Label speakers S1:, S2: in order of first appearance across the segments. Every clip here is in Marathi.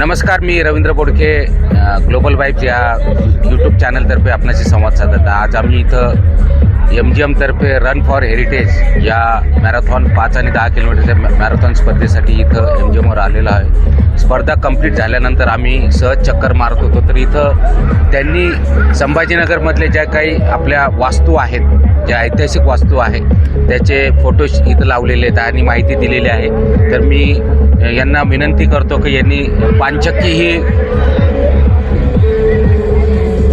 S1: नमस्कार मी रवींद्र बोडके ग्लोबल वाईफ या यूट्यूब चॅनलतर्फे आपणाशी संवाद साधत आज आम्ही इथं एम जी एमतर्फे रन फॉर हेरिटेज या मॅरेथॉन पाच आणि दहा किलोमीटरच्या मॅरेथॉन स्पर्धेसाठी इथं एम जी एमवर आलेलो आहे. स्पर्धा कंप्लीट झाल्यानंतर आम्ही सहज चक्कर मारत होतो. तर इथं त्यांनी संभाजीनगरमधले ज्या काही आपल्या वास्तू आहेत ज्या ऐतिहासिक वास्तू आहेत त्याचे फोटोज इथं लावलेले आहेत आणि माहिती दिलेली आहे. तर मी यांना विनंती करतो की यांनी पानचक्की ही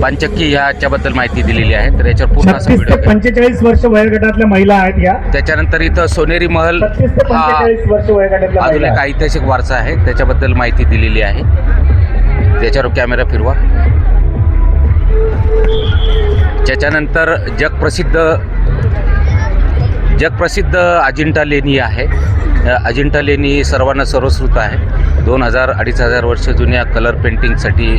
S1: पांचक्की ह्याच्याबद्दल माहिती दिलेली आहे. तर याच्यावर पूर्ण असा
S2: छत्तीस ते
S1: व्हिडिओ
S2: पंचेचाळीस वर्ष वयोगटातल्या महिला आहेत या.
S1: त्याच्यानंतर इथं सोनेरी महल
S2: छत्तीस ते
S1: हा
S2: पंचेचाळीस वर्ष वयोगटातल्या
S1: अजून
S2: महिला
S1: एक
S2: आहेत.
S1: ऐतिहासिक वारसा आहे. त्याच्याबद्दल माहिती दिलेली आहे. त्याच्यावर कॅमेरा फिरवा. त्याच्यानंतर जगप्रसिद्ध जगप्रसिद्ध अजिंठा लेणी आहे. अजिंठा लेणी ही सर्वांना सर्वश्रुत आहे. दोन हजार अडीच हजार वर्ष जुन्या कलर पेंटिंगसाठी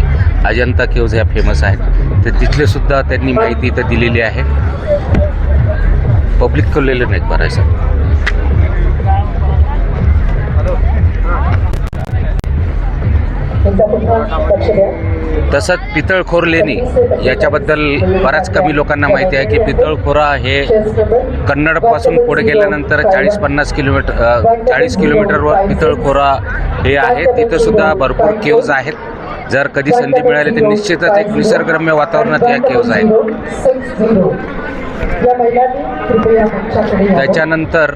S1: अजंता केव्ज ह्या फेमस आहेत. तर तिथलेसुद्धा त्यांनी माहिती इथं दिलेली आहे. पब्लिक खोललेलं नाहीत बरायचं तसंच पितळखोर लेणी याच्याबद्दल बऱ्याच कमी लोकांना माहिती आहे की पितळखोरा हे कन्नडपासून पुढे गेल्यानंतर चाळीस पन्नास किलोमीटर चाळीस किलोमीटरवर पितळखोरा हे आहे तिथं सुद्धा भरपूर केव्ज आहेत. जर कधी संधी मिळाली तर निश्चितच एक निसर्गरम्य वातावरणात या केव्ज आहेत. त्याच्यानंतर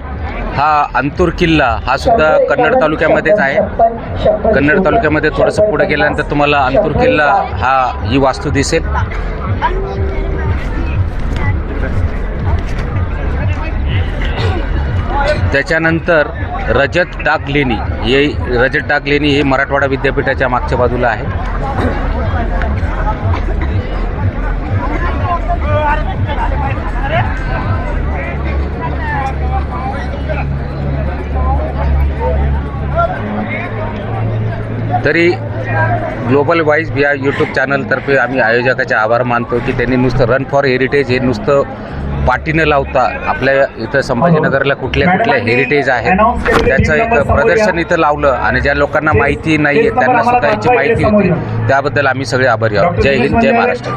S1: हा अंतूर किल्ला हा सुद्धा कन्नड तालुक्यामध्येच आहे. कन्नड तालुक्यामध्ये थोडंसं पुढे गेल्यानंतर तुम्हाला अंतूर किल्ला हा ही वास्तू दिसेल. त्याच्यानंतर रजत टाक लेणी हे रजत टाक लेणी हे मराठवाडा विद्यापीठाच्या मागच्या बाजूला आहे. तरी ग्लोबल वाईज या यूट्यूब चॅनलतर्फे आम्ही आयोजकाचे आभार मानतो की त्यांनी नुसतं रन फॉर हेरिटेज हे नुसतं पाठीनं लावता. आपल्या इथं संभाजीनगरला कुठल्या कुठल्या हेरिटेज आहेत. त्याचं एक प्रदर्शन इथं लावलं आणि ज्या लोकांना माहिती नाही आहे त्यांना सुद्धा याची माहिती होती. त्याबद्दल आम्ही सगळे आभारी आहोत. जय हिंद जय महाराष्ट्र.